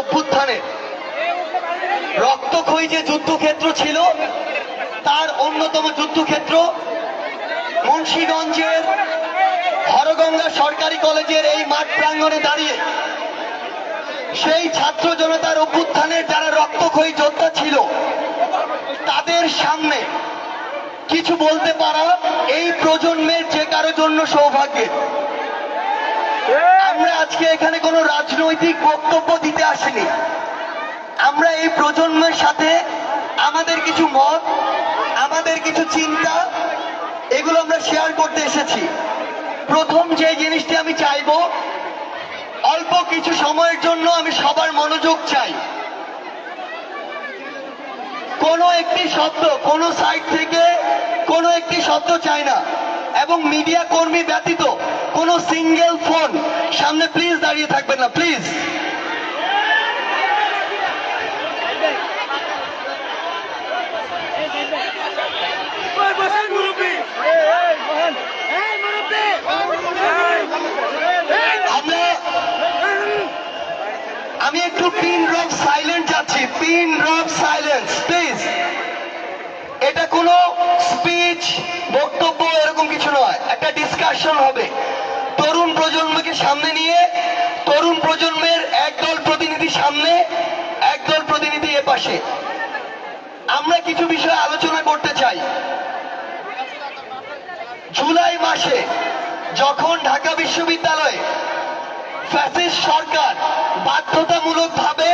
অভ্যুত্থানে। রক্তক্ষয়ী যে যুদ্ধক্ষেত্র ছিল, তার অন্যতম যুদ্ধক্ষেত্র মুন্সীগঞ্জের হরগঙ্গা সরকারি কলেজের এই মাঠ প্রাঙ্গণে দাঁড়িয়ে। সেই ছাত্র জনতার অভ্যুত্থানের যারা রক্তক্ষয়ী যোদ্ধা ছিল, তাদের সামনে কিছু বলতে পারা এই প্রজন্মের যে কারও জন্য সৌভাগ্যের। আমরা আজকে এখানে কোনো রাজনৈতিক বক্তব্য দিতে আসিনি। আমরা এই প্রজন্মের সাথে আমাদের কিছু মত, আমাদের কিছু চিন্তা, এগুলো আমরা শেয়ার করতে এসেছি। প্রথম যে জিনিসটি আমি চাইব, অল্প কিছু সময়ের জন্য আমি সবার মনোযোগ চাই। কোনো একটি শব্দ, কোনো সাইড থেকে কোনো একটি শব্দ চাই না। এবং মিডিয়া কর্মী ব্যতীত কোনো সিঙ্গেল ফোন সামনে প্লিজ দাঁড়িয়ে থাকবেন না প্লিজ আমি একটু পিন ড্রপ সাইলেন্ট যাচ্ছি পিন ড্রপ সাইলেন্স প্লিজ এটা কোনো স্পিচ বক্তব্য এরকম কিছু নয়। একটা ডিসকাশন হবে। তরুণ প্রজন্মকে সামনে নিয়ে, তরুণ প্রজন্মের একদল প্রতিনিধি সামনে, একদল প্রতিনিধি এ পাশে আমরা কিছু বিষয় আলোচনা করতে চাই। জুলাই মাসে যখন ঢাকা বিশ্ববিদ্যালয়ে ফ্যাসিস্ট সরকার বাধ্যতামূলকভাবে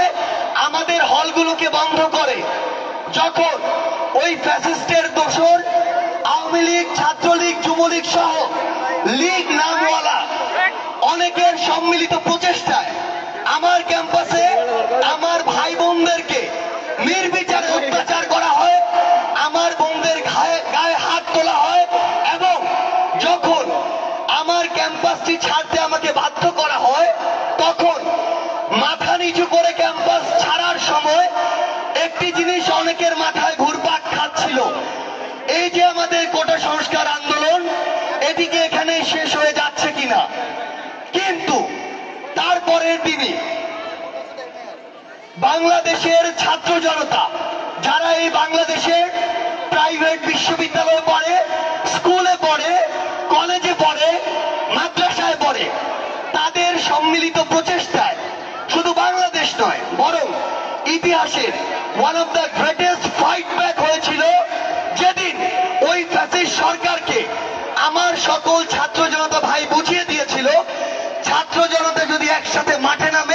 আমাদের হলগুলোকে বন্ধ করে যখন ওই ফ্যাসিস্টের দোসর আওয়ামী লীগ, ছাত্রলীগ, যুবলীগ সহ লীগ নামওয়ালা অনেকের সম্মিলিত প্রচেষ্টায় আমার ক্যাম্পাসে আমার ভাই বোনদেরকে নির্বিচারে অত্যাচার করা হয়, আমার বোনদের গায়ে হাত তোলা হয় এবং যখন আমার ক্যাম্পাসটি ছাড়তে আমাকে বাধ্য করা হয়, তখন মাথা নিচু করে ক্যাম্পাস ছাড়ার সময় একটি জিনিস অনেকের মাথায় ঘুরপাক খাচ্ছিল। এই যে আমাদের কোটা সংস্কার আন্দোলন, এদিকে এখানে শেষ হয়ে যাচ্ছে কিনা? কিন্তু তারপরের দিনই বাংলাদেশের ছাত্র জনতা, যারা এই বাংলাদেশের প্রাইভেট বিশ্ববিদ্যালয়ে পড়ে, স্কুলে পড়ে, কলেজে পড়ে, মাদ্রাসায় পড়ে, তাদের সম্মিলিত প্রচেষ্টায় শুধু বাংলাদেশ নয়, বরং ইতিহাসের one of the greatest fight back হয়েছিল যেদিন ওই ফ্যাসিস্ট সরকারকে আমার সকল ছাত্র জনতা ভাই বুঝিয়ে দিয়েছিল, ছাত্র জনতা যদি একসাথে মাঠে নামে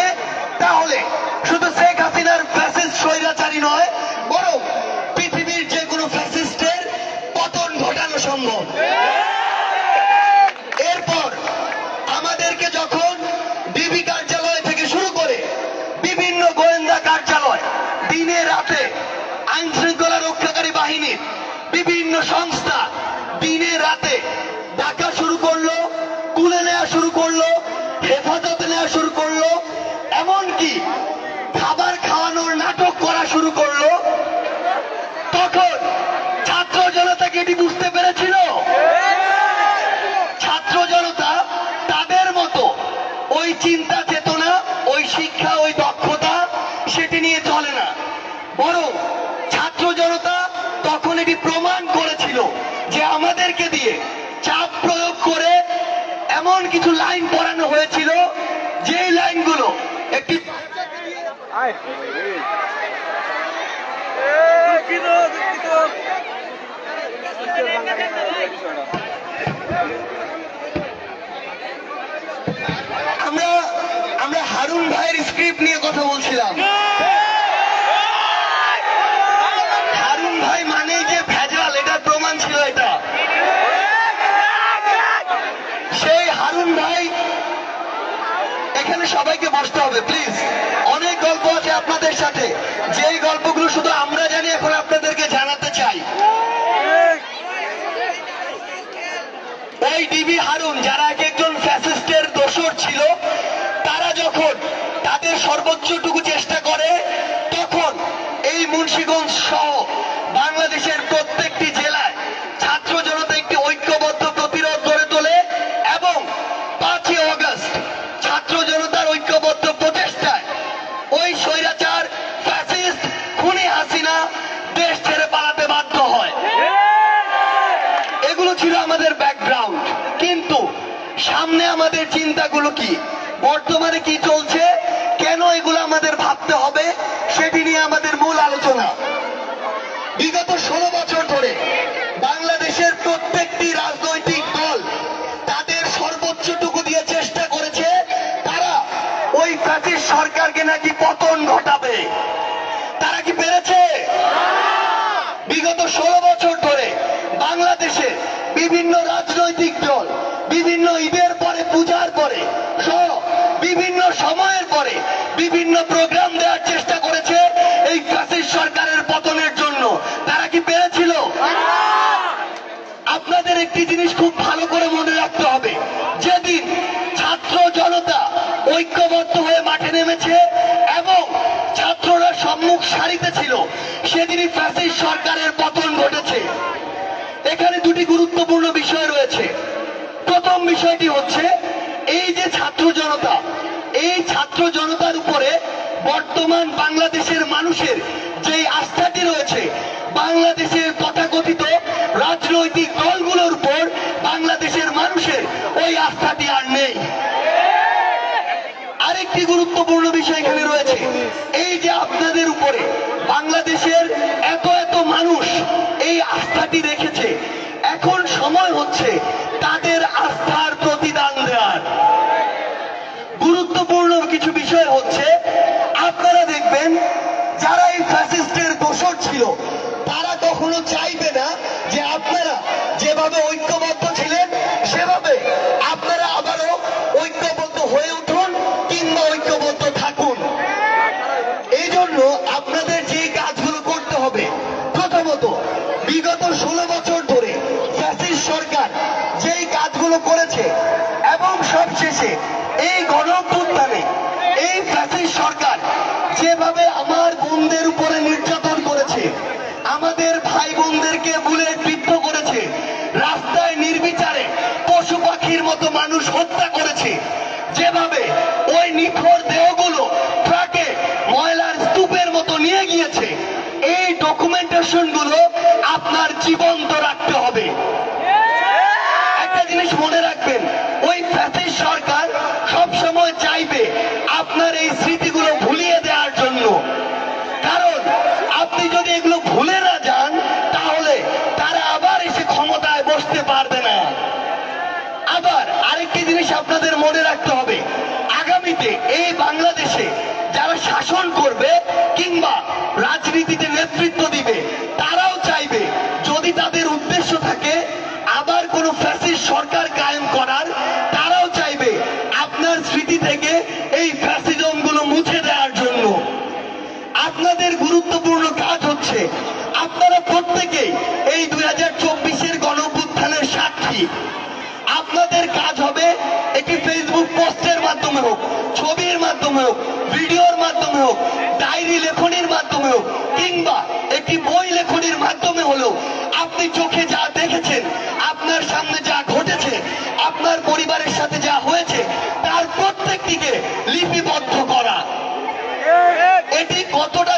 রাতে আইন শৃঙ্খলা রক্ষাকারী বাহিনীর বিভিন্ন সংস্থা দিনে রাতে ডাকা শুরু করল তুলে নেওয়া শুরু করল এমন কিছু লাইন পড়ানো হয়েছিল যেই লাইনগুলো একটি আমরা আমরা হারুন ভাইয়ের স্ক্রিপ্ট নিয়ে কথা বলছিলাম হারুন ভাই মানেই যে ভেজাল এটার প্রমাণ ছিল এটা সেই হারুন ভাই এখানে সবাইকে বসতে হবে প্লিজ অনেক গল্প আছে আপনাদের সাথে। যেই গল্পগুলো শুধু আমরা জানি, এখন আপনাদেরকে জানাতে চাই। ওই ডিবি হারুন, যারা এক একজন ফ্যাসিস্টের দোষর ছিল, তারা যখন তাদের সর্বোচ্চটুকু চেষ্টা আলোচনা। বিগত ষোলো বছর ধরে বাংলাদেশের প্রত্যেকটি রাজনৈতিক দল তাদের সর্বোচ্চটুকু দিয়ে চেষ্টা করেছে, তারা ওই প্রাচীর সরকারকে নাকি পতন ঘটাবে। তারা কি পেরেছে? বিগত ষোলো বছর ধরে বাংলাদেশে বিভিন্ন রাজনৈতিক দল, বিভিন্ন ঈদের পরে, পূজার পরে, সহ বিভিন্ন সময়ের পরে বিভিন্ন প্রোগ্রাম কি পেরেছিল? আপনাদের একটি জিনিস খুব ভালো করে মনে রাখতে হবে। যেদিন ছাত্র জনতা ঐক্যবদ্ধ হয়ে মাঠে নেমেছে এবং ছাত্ররা সম্মুখ সারিতে ছিল, সেদিনই ফ্যাসিস্ট সরকারের পতন ঘটেছে। এখানে দুটি গুরুত্বপূর্ণ বিষয় রয়েছে। প্রথম বিষয়টি হচ্ছে, এই যে ছাত্র জনতা, এই ছাত্র জনতার উপরে বর্তমান বাংলাদেশের মানুষের যে আস্থাটি রয়েছে, বাংলাদেশের তথাকথিত রাজনৈতিক দলগুলোর উপর বাংলাদেশের মানুষের ওই আস্থাটি আর নেই। আরেকটি গুরুত্বপূর্ণ বিষয় এখানে রয়েছে, এই যে আপনাদের উপরে বাংলাদেশের এত এত মানুষ এই আস্থাটি রেখেছে, এখন সময় হচ্ছে তাদের আস্থার প্রতিদান দেওয়ার। গুরুত্বপূর্ণ কিছু বিষয় হচ্ছে দেখবেন যারা এই ফ্যাসিস্টের দোষর ছিল, তারা কখনো চাইবে না যে আপনারা যেভাবে ঐক্যবদ্ধ ছিলেন, সেভাবে আপনারা আবারও ঐক্যবদ্ধ হয়ে উঠুন কিংবা ঐক্যবদ্ধ থাকুন। এই জন্য আপনাদের যে কাজগুলো করতে হবে, প্রথমত বিগত ষোলো বছর ধরে ফ্যাসিস্ট সরকার যেই কাজগুলো করেছে, এবং সবশেষে বোনদেরকে বুলেট বিদ্ধ করেছে। রাস্তায় নির্বিচারে পশু পাখির মতো মানুষ হত্যা করেছে। যেভাবে ওই নিখোর দেহগুলো ট্রাকে ময়লার স্তূপের মতো নিয়ে গিয়েছে, এই ডকুমেন্টেশনগুলো আপনার জীবন্ত রাখতে হবে। একটা জিনিস মনে রাখবেন, ওই ফ্যাসিস সরকার সবসময় চাইবে আপনার এই স্মৃতিগুলো ভুলিয়ে দেওয়ার জন্য কারণ আপনি যদি এগুলো ভুলে না যান তাহলে তারা আবার এসে ক্ষমতায় বসতে পারবে না আবার আরেকটি আপনাদের মনে রাখতে হবে, আগামীতে এই বাংলাদেশে যারা শাসন করবে কিংবা রাজনীতিতে নেতৃত্ব দিবে, তারাও হোক, ছবির মাধ্যমে হোক, ভিডিওর মাধ্যমে হোক, ডায়েরি লেখনির মাধ্যমে হোক, কিংবা একটি বই লেখনির মাধ্যমে হলেও আপনি চোখে যা দেখেছেন, আপনার সামনে যা ঘটেছে, আপনার পরিবারের সাথে যা হয়েছে, তার প্রত্যেকটিকে লিপিবদ্ধ করা। এটি কতটা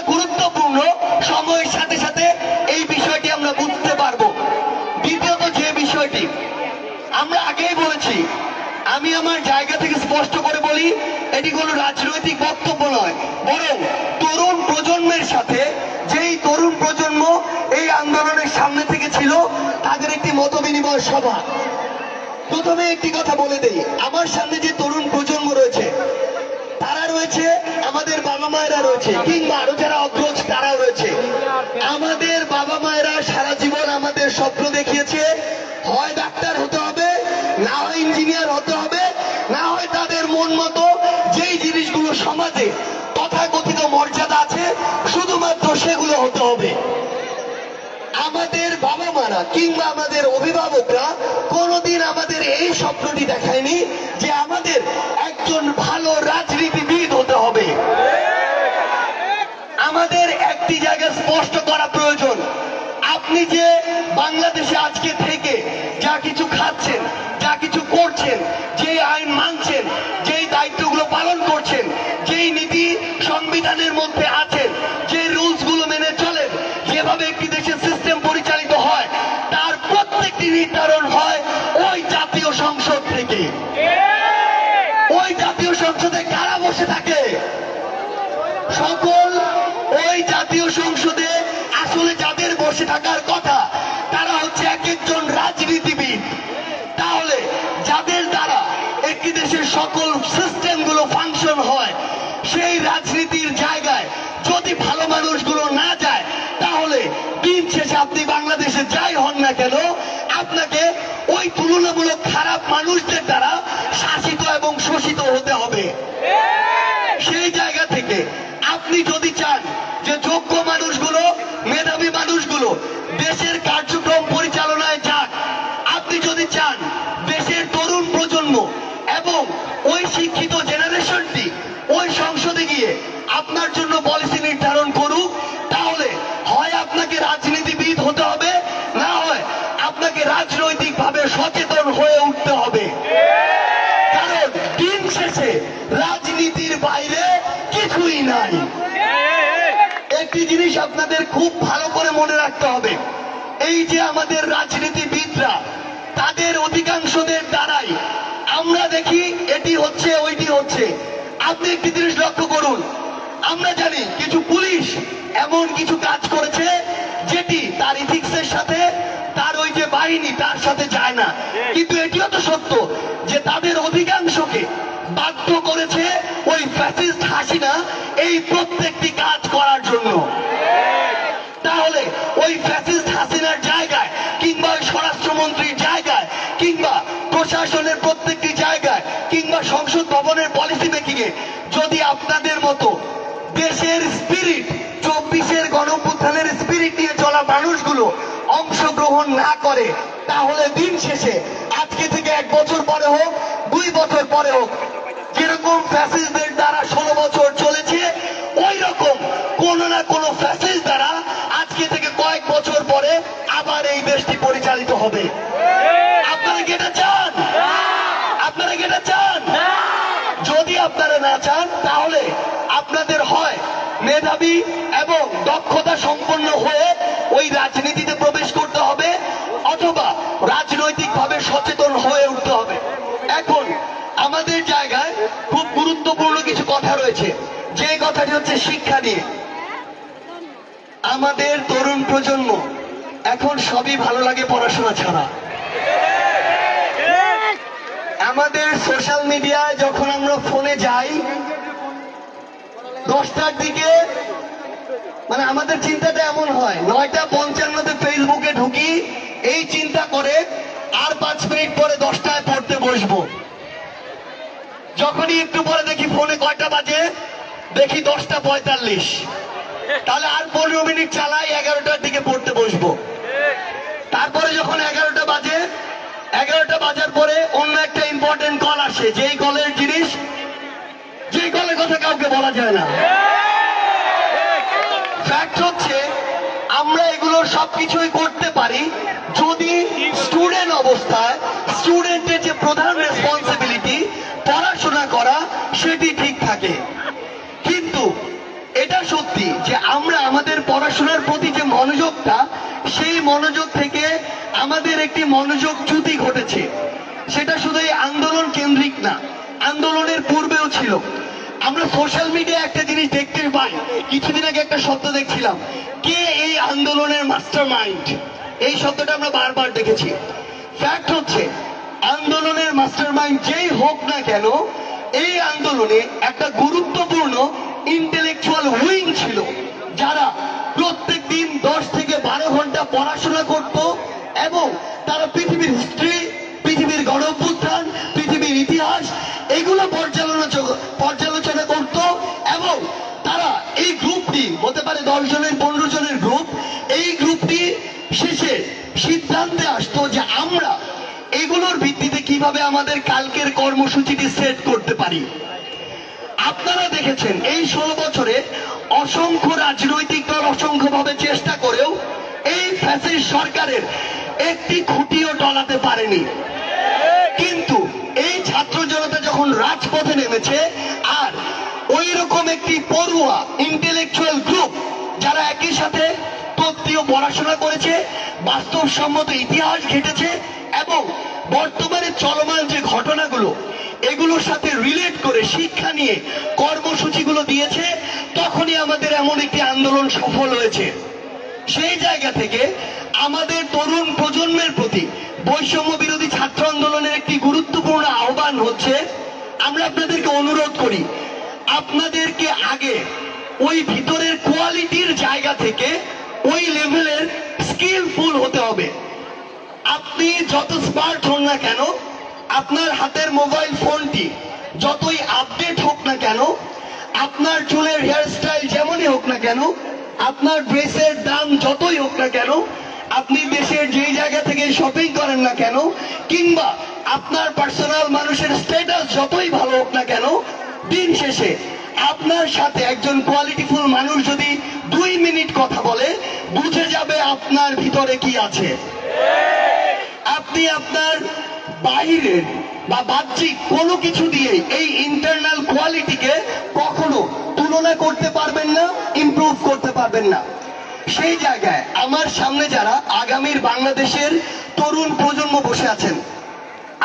এটি কোনো রাজনৈতিক বক্তব্য নয়, বরং তরুণ প্রজন্মের সাথে যেই তরুণ প্রজন্ম এই আন্দোলনের সামনে থেকে ছিল, তাদের একটি মত বিনিময় সভা। প্রথমে একটি কথা বলে দেই, আমার সামনে যে তরুণ প্রজন্ম রয়েছে, তারা রয়েছে, আমাদের বাবা মায়েরা রয়েছে, কিংবা আরও যারা অগ্রজ তারা রয়েছে। আমাদের বাবা মায়েরা সমাজে তথাকথিত মর্যাদা আছে, শুধুমাত্র সেগুলো হতে হবে। আমাদের বাবা মারা কিংবা আমাদের অভিভাবকরা কোনোদিন আমাদের এই স্বপ্নটি দেখায়নি যে আমাদের একজন ভালো রাজনীতিবিদ হতে হবে। আমাদের একটি জায়গা স্পষ্ট করা প্রয়োজন। আপনি যে বাংলাদেশে আজকে থেকে যা কিছু খাচ্ছেন, যা কিছু করছেন সংবিধানের মধ্যে আছেন যে রুলসগুলো মেনে চলেন, যেভাবে একটি দেশের সিস্টেম পরিচালিত হয়, তার প্রত্যেকটি নির্ধারণ হয় ওই জাতীয় সংসদ থেকে। ওই জাতীয় সংসদে কারা বসে থাকে? সকল ওই জাতীয় সংসদে আসলে যাদের বসে থাকার কথা, তারা হচ্ছে এক একজন রাজনীতিবিদ। তাহলে যাদের দ্বারা একটি দেশের সকল সিস্টেমগুলো ফাংশন হয় সেই রাজনীতির জায়গায় যদি ভালো মানুষগুলো না যায়, তাহলে দিন শেষে আপনি বাংলাদেশে যাই হন না কেন, আপনাকে ওই তুলনামূলক খারাপ মানুষদের দ্বারা শাসিত এবং শোষিত হতে হবে। সেই জায়গা থেকে আপনি যদি চান যে যোগ্য মানুষগুলো, মেধাবী মানুষগুলো আপনি একটি জিনিস লক্ষ্য করুন। আমরা জানি কিছু পুলিশ এমন কিছু কাজ করেছে যেটি তার ইথিক্সের সাথে, তার ওই যে বাহিনী, তার সাথে যায় না। কিন্তু এটিও তো সত্য যে তাদের অধিকাংশকে বাধ্য করেছে ওই ফ্যাসিস্ট হাসিনা এই প্রত্যেকটি কাজ করার জন্য। তাহলে ওই ফ্যাসিস্ট হাসিনার জায়গায় কিংবা ওই স্বরাষ্ট্রমন্ত্রীর জায়গায় কিংবা প্রশাসনের মতো দেশের স্পিরিট চব্বিশের গণপুত্থানের স্পিরিট নিয়ে চলা মানুষগুলো অংশগ্রহণ না করে, তাহলে দিন শেষে, আজকে থেকে এক বছর পরে হোক, দুই বছর পরে হোক, যেরকম ফ্যাসিস্টদের মেধাবী এবং দক্ষতা সম্পন্ন হয়ে ওই রাজনীতিতে প্রবেশ করতে হবে অথবা রাজনৈতিকভাবে সচেতন হয়ে উঠতে হবে। এখন আমাদের জায়গায় খুব গুরুত্বপূর্ণ কিছু কথা রয়েছে। যে কথাটি হচ্ছে শিক্ষা নিয়ে। আমাদের তরুণ প্রজন্ম এখন সবই ভালো লাগে পড়াশোনা ছাড়া। আমাদের সোশ্যাল মিডিয়ায় যখন আমরা ফোনে যাই, দশটার দিকে মানে আমাদের চিন্তাটা এমন হয়। নয়টা পঞ্চান্নতে ফেসবুকে ঢুকি, এই চিন্তা করে আর পাঁচ মিনিট পরে দশটায় পড়তে বসবো। যখনই একটু পরে দেখি ফোনে কয়টা বাজে, দেখি দশটা পঁয়তাল্লিশ। তাহলে আর পনেরো মিনিট চালাই এগারোটার দিকে পড়তে বসবো। তারপরে যখন এগারোটা বাজে, এগারোটা বাজার পরে অন্য একটা ইম্পর্টেন্ট কল আসে। যেই কলের জিনিস, যেই কলের কথা কাউকে বলা যায় না। ফ্যাক্ট হচ্ছে, আমরা এগুলো সবকিছুই করতে পারি যদি স্টুডেন্ট অবস্থায় স্টুডেন্টের যে প্রধান রেসপন্সিবিলিটি পড়াশোনা করা, সেটি ঠিক থাকে। কিন্তু এটা সত্যি যে আমরা আমাদের পড়াশোনার প্রতি যে মনোযোগটা, সেই মনোযোগ থেকে আমাদের একটি মনোযোগ চ্যুতি ঘটেছে। সেটা শুধু এই আন্দোলন কেন্দ্রিক না, আন্দোলনের পূর্বেও ছিল। আমরা সোশ্যাল মিডিয়া একটা জিনিস দেখতে পাই। কিছুদিন আগে একটা শব্দ দেখছিলাম। কে এই আন্দোলনের মাস্টার মাইন্ড এই শব্দটা আমরা বারবার দেখেছি। ফ্যাক্ট হচ্ছে, আন্দোলনের মাস্টার মাইন্ড যেই হোক না কেন, এই আন্দোলনে একটা গুরুত্বপূর্ণ ইন্টেলেকচুয়াল উইং ছিল, যারা প্রত্যেক দিন দশ থেকে বারো ঘণ্টা পড়াশোনা করত এবং তারা পৃথিবীর হিস্ট্রি পৃথিবীর গণঅভ্যুত্থান পৃথিবীর ইতিহাস এগুলো পর্যালোচনা পর্যালোচনা করত এবং তারা এই গ্রুপটি হতে পারে দশ জনের, পনেরো জনের গ্রুপ, এই গ্রুপটি শেষে সিদ্ধান্তে আসতো যে আমরা এগুলোর ভিত্তিতে কীভাবে আমাদের কালকের কর্মসূচিটি সেট করতে পারি। আপনারা দেখেছেন, এই ষোলো বছরে অসংখ্য রাজনৈতিক দল অসংখ্য ভাবে চেষ্টা করেও এই ফ্যাসিস সরকারের একটি খুঁটিও টলাতে পারেনি। কিন্তু এই ছাত্র জনতা যখন রাজপথে নেমেছে, আর ওই রকম একটি পড়ুয়া ইন্টেলেকচুয়াল গ্রুপ যারা একই সাথে তত্ত্বীয় পড়াশোনা করেছে, বাস্তবসম্মত ইতিহাস ঘেটেছে এবং বর্তমানে চলমান যে ঘটনাগুলো, এগুলোর সাথে রিলেট করে শিক্ষা নিয়ে কর্মসূচিগুলো দিয়েছে, তখনই আমাদের এমন একটি আন্দোলন সফল হয়েছে। সেই জায়গা থেকে আমাদের তরুণ প্রজন্মের প্রতি বৈষম্য বিরোধী ছাত্র আন্দোলনের একটি গুরুত্বপূর্ণ আহ্বান হচ্ছে, আমরা আপনাদেরকে অনুরোধ করি, আপনাদেরকে আগে ওই ভিতরের কোয়ালিটির জায়গা থেকে ওই লেভেলের স্কিলফুল হতে হবে। আপনি যত স্মার্ট হন না কেন, আপনার হাতের মোবাইল ফোনটি যতই আপডেট হোক না কেন, আপনার চুলের হেয়ারস্টাইল যেমনই হোক না কেন আপনার ড্রেসের দাম যতই হোক না কেন, আপনি দেশের যেই জায়গা থেকে শপিং করেন না কেন, কিংবা আপনার পার্সোনাল মানুষের স্ট্যাটাস যতই ভালো হোক না কেন, দিন শেষে আপনার সাথে একজন কোয়ালিটিফুল মানুষ যদি দুই মিনিট কথা বলে, বুঝে যাবে আপনার ভিতরে কি আছে। আপনি আপনার বাইরের বা বাহ্যিক কোনো কিছু দিয়ে এই ইন্টারনাল কোয়ালিটিকে কখনো তুলনা করতে পারবেন না ইমপ্রুভ করতে পারবেন না। সেই জায়গায় আমার সামনে যারা আগামীর বাংলাদেশের তরুণ প্রজন্ম বসে আছেন,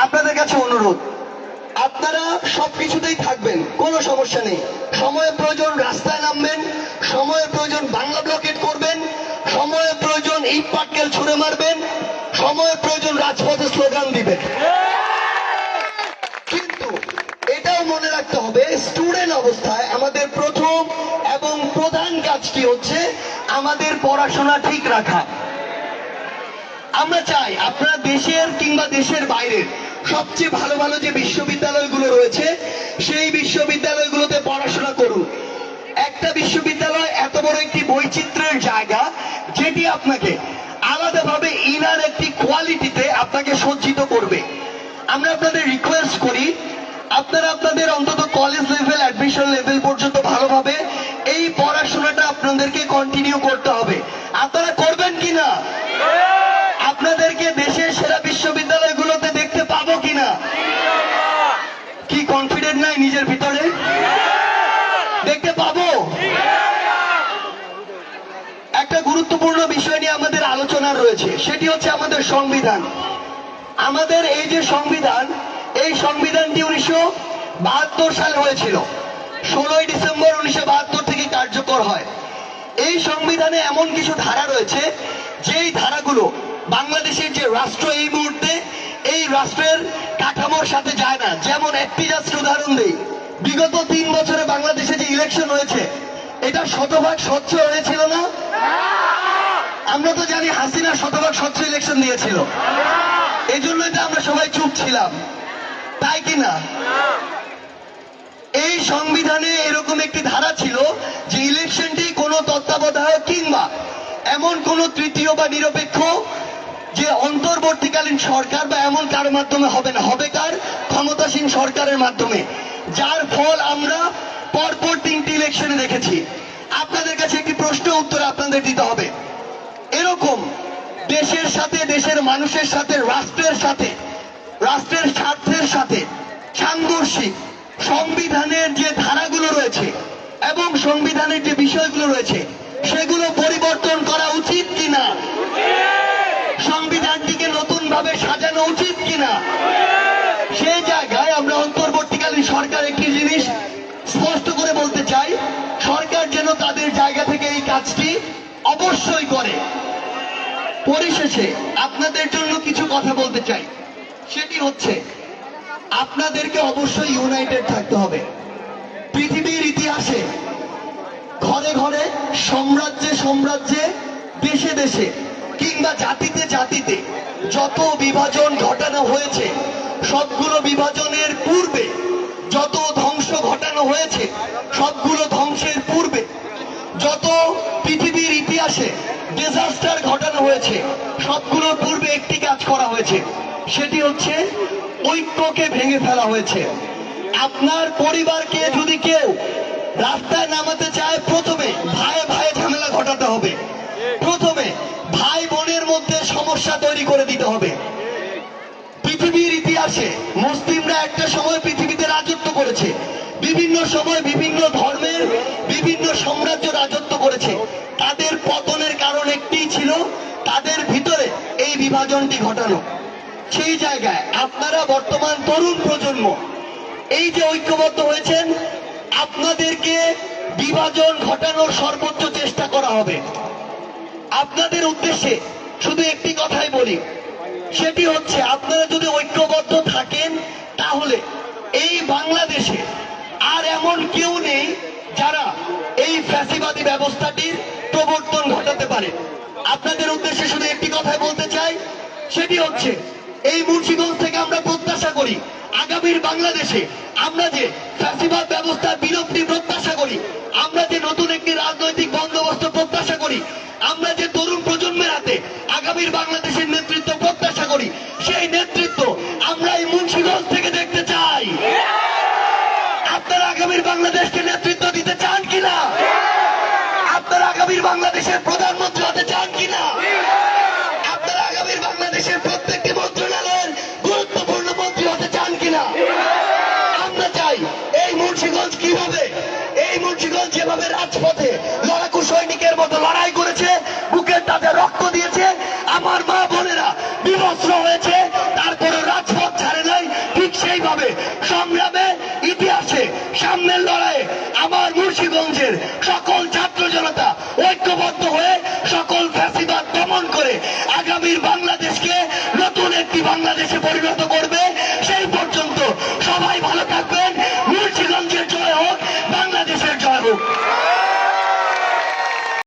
আপনাদের কাছে অনুরোধ, আপনারা সব কিছুতেই থাকবেন, কোনো সমস্যা নেই। সময় প্রয়োজন রাস্তায় নামবেন, সময় প্রয়োজন বাংলা ব্লকেট করবেন, সময় প্রয়োজন ইট পাটকেল ছুড়ে মারবেন, সময় প্রয়োজন রাজপথে স্লোগান দিবেন। মনে রাখতে হবে স্টুডেন্ট অবস্থায় আমাদের প্রথম এবং প্রধান কাজটি হচ্ছে? আমাদের পড়াশোনা ঠিক রাখা। আমরা চাই আপনারা দেশের কিংবা দেশের বাইরের সবচেয়ে ভালো ভালো যে বিশ্ববিদ্যালয়গুলো রয়েছে, সেই বিশ্ববিদ্যালয়গুলোতে পড়াশোনা করুন। একটা বিশ্ববিদ্যালয় এত বড় একটি বৈচিত্র্যের জায়গা, যেটি আপনাকে আলাদাভাবে ইনার একটি কোয়ালিটিতে আপনাকে সজ্জিত করবে। আমরা আপনাদের রিকোয়েস্ট করি আপনারা আপনাদের অন্তত কলেজ লেভেল অ্যাডমিশন লেভেল পর্যন্ত ভালোভাবে এই পড়াশোনাটা আপনাদেরকে কন্টিনিউ করতে হবে। আপনারা করবেন কিনা? আপনাদেরকে দেশের সেরা বিশ্ববিদ্যালয়গুলোতে দেখতে পাবো কিনা? কি কনফিডেন্ট নাই নিজের ভিতরে? দেখতে পাবো? একটা গুরুত্বপূর্ণ বিষয় নিয়ে আমাদের আলোচনা রয়েছে, সেটি হচ্ছে আমাদের সংবিধান। আমাদের এই যে সংবিধান এই সংবিধানটি উনিশশো বাহাত্তর সালে হয়েছিল। ষোলোই ডিসেম্বর উনিশশো বাহাত্তর থেকে কার্যকর হয়। এই সংবিধানে এমন কিছু ধারা রয়েছে, যেই ধারাগুলো বাংলাদেশের যে রাষ্ট্র এই মুহূর্তে, এই রাষ্ট্রের কাঠামোর সাথে যায় না। যেমন একটি জাস্ট উদাহরণ দিই। বিগত তিন বছরে বাংলাদেশে যে ইলেকশন হয়েছে, এটা শতভাগ স্বচ্ছ হয়েছিল না? আমরা তো জানি হাসিনা শতভাগ স্বচ্ছ ইলেকশন দিয়েছিল। এই জন্যই তো আমরা সবাই চুপ ছিলাম। তাই কি না এই সংবিধানে এরকম একটি ধারা ছিল যে ইলেকশনটি কোনো তত্ত্বাবধায়ক কিংবা এমন কোন তৃতীয় বা নিরপেক্ষ যে অন্তর্বর্তীকালীন সরকার বা এমন কার মাধ্যমে হবে না। হবে কার? ক্ষমতাসীন সরকারের মাধ্যমে। যার ফল আমরা পরপর তিনটি ইলেকশনে দেখেছি। আপনাদের কাছে একটি প্রশ্ন উত্তর আপনাদের দিতে হবে। এরকম দেশের সাথে, দেশের মানুষের সাথে, রাষ্ট্রের সাথে রাষ্ট্রের স্বার্থের সাথে সাংঘর্ষিক সংবিধানের যে ধারাগুলো রয়েছে এবং সংবিধানের যে বিষয়গুলো রয়েছে, সেগুলো পরিবর্তন করা উচিত কিনা? সংবিধানটিকে নতুন ভাবে সাজানো উচিত কিনা? সেই জায়গায় আমরা অন্তর্বর্তীকালীন সরকার একটি জিনিস স্পষ্ট করে বলতে চাই, সরকার যেন তাদের জায়গা থেকে এই কাজটি অবশ্যই করে। পরিশেষে আপনাদের জন্য কিছু কথা বলতে চাই। সেটি হচ্ছে, আপনাদেরকে অবশ্যই ইউনাইটেড থাকতে হবে। পৃথিবীর ইতিহাসে ঘরে ঘরে, সাম্রাজ্যে সাম্রাজ্যে, দেশে দেশে কিংবা জাতিতে জাতিতে যত বিভাজন ঘটানো হয়েছে, সবগুলো বিভাজনের পূর্বে যত ধ্বংস ঘটানো হয়েছে, সবগুলো ধ্বংসের পূর্বে যত পৃথিবীর ইতিহাসে ডিজাস্টার ঘটানো হয়েছে, সবগুলোর পূর্বে একটি কাজ করা হয়েছে। সেটি হচ্ছে ঐক্যকে ভেঙে ফেলা হয়েছে। আপনার পরিবারকে যদি কেউ রাস্তায় নামাতে চায়, প্রথমে ভাই ভাই ঝামেলা ঘটাতে হবে। প্রথমে ভাই বোনের মধ্যে সমস্যা তৈরি করে দিতে হবে। পৃথিবীর ইতিহাসে মুসলিমরা একটা সময় পৃথিবীতে রাজত্ব করেছে। বিভিন্ন সময় বিভিন্ন ধর্মের বিভিন্ন সাম্রাজ্য রাজত্ব করেছে। তাদের পতনের কারণ একটিই ছিল, তাদের ভিতরে এই বিভাজনটি ঘটানো। সেই জায়গায় আপনারা বর্তমান তরুণ প্রজন্ম, এই যে ঐক্যবদ্ধ হয়েছেন, আপনাদেরকে বিভাজন ঘটানোর সর্বোচ্চ চেষ্টা করা হবে। আপনাদের উদ্দেশ্যে শুধু একটি কথাই বলি, সেটি হচ্ছে আপনারা যদি ঐক্যবদ্ধ থাকেন, তাহলে এই বাংলাদেশে আর এমন কেউ নেই যারা এই ফ্যাসিবাদী ব্যবস্থাটির প্রবর্তন ঘটাতে পারে। আপনাদের উদ্দেশ্যে শুধু একটি কথাই বলতে চাই, সেটি হচ্ছে এই মুন্সিগঞ্জ থেকে আমরা প্রত্যাশা করি, আগামীর বাংলাদেশে আমরা যে ফ্যাসিবাদ ব্যবস্থার বিলুপ্তি প্রত্যাশা করি, আমরা যে নতুন একটি রাজনৈতিক বন্দোবস্ত প্রত্যাশা করি, আমরা যে তরুণ প্রজন্মের হাতে আগামীর বাংলাদেশের নেতৃত্ব প্রত্যাশা করি, সেই নেতৃত্ব আমরা এই মুন্সিগঞ্জ থেকে দেখতে চাই। আপনারা আগামীর বাংলাদেশকে নেতৃত্ব দিতে চান কিনা? আপনারা আগামীর বাংলাদেশের প্রধানমন্ত্রী হতে চান কিনা? মুন্সিগঞ্জ কীভাবে? এই মুন্সিগঞ্জ যেভাবে রাজপথে লড়াকু সৈনিকের মতো লড়াই করেছে, বুকের তাতে রক্ত দিয়েছে, আমার মা বোনেরা বিবস্ত্র হয়েছে তারপরে রাজপথ ছাড়ে নাই, ঠিক সেইভাবে সংগ্রামে, ইতিহাসে, সামনের লড়াইয়ে আমার মুন্সিগঞ্জের সকল ছাত্র জনতা ঐক্যবদ্ধ হয়ে সকল ফ্যাসিবাদ দমন করে আগামীর বাংলা